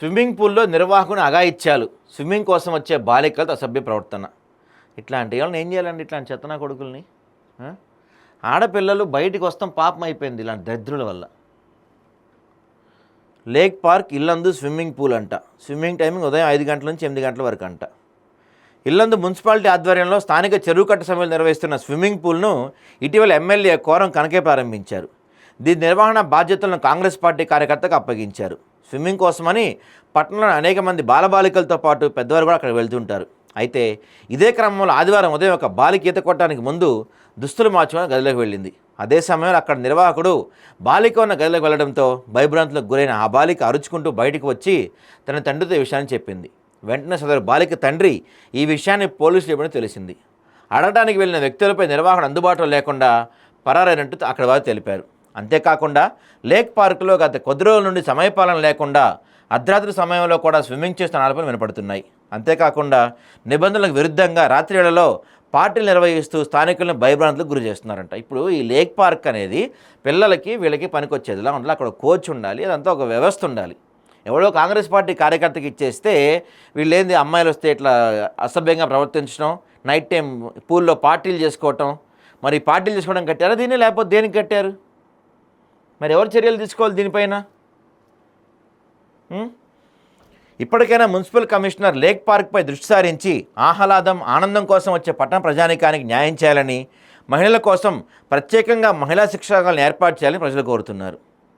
Swimming పూల్లో నిర్వాహకుని అగాయిత్యాలు swimming కోసం వచ్చే బాలికలతో అసభ్య ప్రవర్తన. ఇట్లాంటి వాళ్ళని ఏం చేయాలండి ఇట్లాంటి చెత్తనా కొడుకుల్ని? ఆడపిల్లలు బయటికి వస్తాం పాపం అయిపోయింది ఇలాంటి దరిద్రుల వల్ల. Lake park Yellandu swimming pool అంట. స్విమ్మింగ్ టైమింగ్ ఉదయం ఐదు గంటల నుంచి ఎనిమిది గంటల వరకు అంట. ఇల్లందు మున్సిపాలిటీ ఆధ్వర్యంలో స్థానిక చెరువు కట్ట సమయంలో నిర్వహిస్తున్న స్విమ్మింగ్ పూల్ను ఇటీవల ఎమ్మెల్యే కోరం కనకే ప్రారంభించారు. దీని నిర్వహణ బాధ్యతలను కాంగ్రెస్ పార్టీ కార్యకర్తకు అప్పగించారు. స్విమ్మింగ్ కోసమని పట్టణంలో అనేక మంది బాలబాలికలతో పాటు పెద్దవారు కూడా అక్కడ వెళ్తుంటారు. అయితే ఇదే క్రమంలో ఆదివారం ఉదయం ఒక బాలిక ఈత కొట్టడానికి ముందు దుస్తులు మార్చుకొని గదిలోకి వెళ్ళింది. అదే సమయంలో అక్కడ నిర్వాహకుడు బాలిక ఉన్న గదిలోకి వెళ్ళడంతో భయభ్రాంతులకు గురైన ఆ బాలిక అరుచుకుంటూ బయటికి వచ్చి తన తండ్రితో ఈ విషయాన్ని చెప్పింది. వెంటనే సదరు బాలిక తండ్రి ఈ విషయాన్ని పోలీసులు ఇవ్వడం తెలిసింది. అడగడానికి వెళ్ళిన వ్యక్తులపై నిర్వహణ అందుబాటులో లేకుండా పరారైనట్టు అక్కడ వారు తెలిపారు. అంతేకాకుండా లేక్ పార్కులో గత కొద్ది రోజుల నుండి సమయపాలన లేకుండా అర్ధరాత్రి సమయంలో కూడా స్విమ్మింగ్ చేస్తున్న ఆరోపణలు వినపడుతున్నాయి. అంతేకాకుండా నిబంధనలకు విరుద్ధంగా రాత్రి వేళలో పార్టీలు నిర్వహిస్తూ స్థానికులను భయభ్రాంతులకు గురి చేస్తున్నారంట. ఇప్పుడు ఈ లేక్ పార్క్ అనేది పిల్లలకి వీళ్ళకి పనికొచ్చేదిలా ఉండాలి. అక్కడ కోచ్ ఉండాలి అదంతా ఒక వ్యవస్థ ఉండాలి. ఎవడో కాంగ్రెస్ పార్టీ కార్యకర్తకి ఇచ్చేస్తే వీళ్ళేంది అమ్మాయిలు వస్తే ఇట్లా అసభ్యంగా ప్రవర్తించడం నైట్ టైం పూల్లో పార్టీలు చేసుకోవటం మరి పార్టీలు చేసుకోవడం కట్టారా? దీన్ని లేకపోతే దేనికి కట్టారు? మరి ఎవరు చర్యలు తీసుకోవాలి దీనిపైన? ఇప్పటికైనా మున్సిపల్ కమిషనర్ లేక్ పార్క్పై దృష్టి సారించి ఆహ్లాదం ఆనందం కోసం వచ్చే పట్టణ ప్రజానికానికి న్యాయం చేయాలని మహిళల కోసం ప్రత్యేకంగా మహిళా శిక్షకాలను ఏర్పాటు చేయాలని ప్రజలు కోరుతున్నారు.